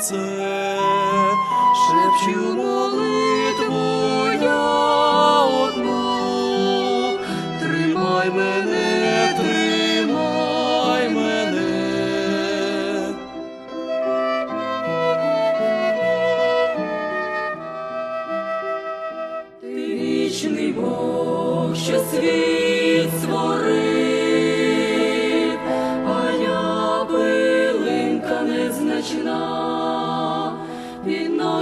серце, шепчу молитву я одну, тримай мене, тримай мене. Ти вічний Бог, що світ створив,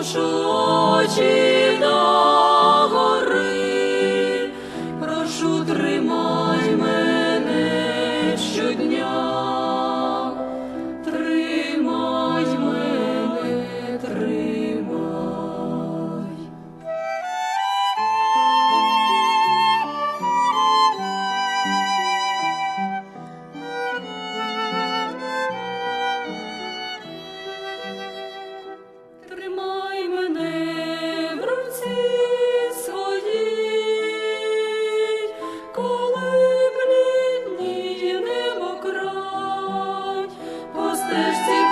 除我之道 thirsty